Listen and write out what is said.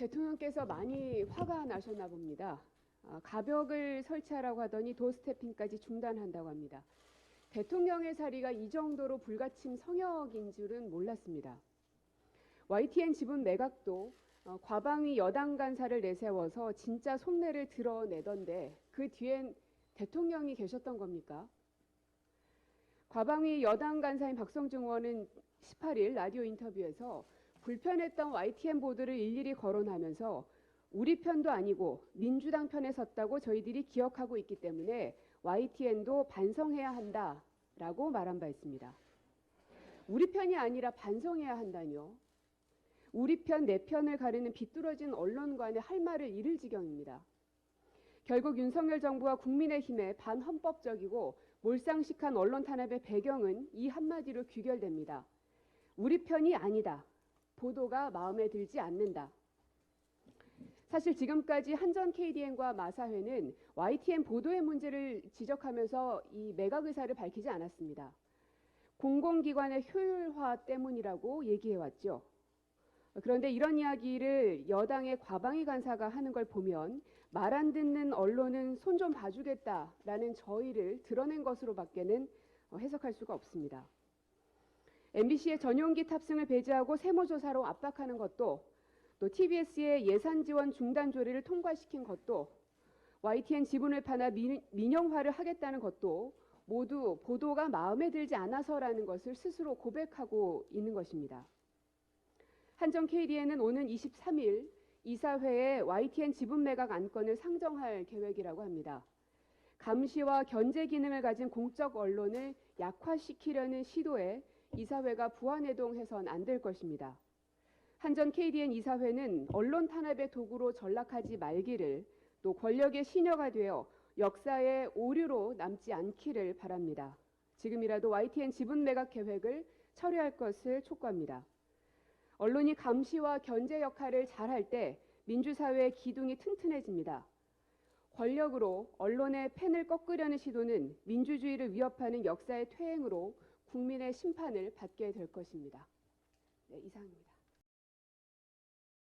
대통령께서 많이 화가 나셨나 봅니다. 아, 가벽을 설치하라고 하더니 도스태핑까지 중단한다고 합니다. 대통령의 자리가 이 정도로 불가침 성역인 줄은 몰랐습니다. YTN 지분 매각도 어, 과방위 여당 간사를 내세워서 진짜 속내를 드러내던데 그 뒤엔 대통령이 계셨던 겁니까? 과방위 여당 간사인 박성중 의원은 18일 라디오 인터뷰에서 불편했던 YTN 보도를 일일이 거론하면서 우리 편도 아니고 민주당 편에 섰다고 저희들이 기억하고 있기 때문에 YTN도 반성해야 한다라고 말한 바 있습니다. 우리 편이 아니라 반성해야 한다뇨. 우리 편, 내 편을 가르는 비뚤어진 언론관의 할 말을 잃을 지경입니다. 결국 윤석열 정부와 국민의힘의 반헌법적이고 몰상식한 언론 탄압의 배경은 이 한마디로 귀결됩니다. 우리 편이 아니다. 보도가 마음에 들지 않는다. 사실 지금까지 한전 KDN과 마사회는 YTN 보도의 문제를 지적하면서 이 매각 의사를 밝히지 않았습니다. 공공기관의 효율화 때문이라고 얘기해왔죠. 그런데 이런 이야기를 여당의 과방위 간사가 하는 걸 보면 말 안 듣는 언론은 손 좀 봐주겠다라는 저희를 드러낸 것으로밖에는 해석할 수가 없습니다. MBC의 전용기 탑승을 배제하고 세무조사로 압박하는 것도 또 TBS의 예산 지원 중단 조례를 통과시킨 것도 YTN 지분을 민- 민영화를 하겠다는 것도 모두 보도가 마음에 들지 않아서라는 것을 스스로 고백하고 있는 것입니다. 한정 KDN은 오는 23일 이사회에 YTN 지분 매각 안건을 상정할 계획이라고 합니다. 감시와 견제 기능을 가진 공적 언론을 약화시키려는 시도에 이사회가 부안해동 해선 안 될 것입니다. 한전 KDN 이사회는 언론 탄압의 도구로 전락하지 말기를 또 권력의 시녀가 되어 역사의 오류로 남지 않기를 바랍니다. 지금이라도 YTN 지분 매각 계획을 처리할 것을 촉구합니다. 언론이 감시와 견제 역할을 잘할 때 민주사회의 기둥이 튼튼해집니다. 권력으로 언론의 펜을 꺾으려는 시도는 민주주의를 위협하는 역사의 퇴행으로 국민의 심판을 받게 될 것입니다. 네, 이상입니다.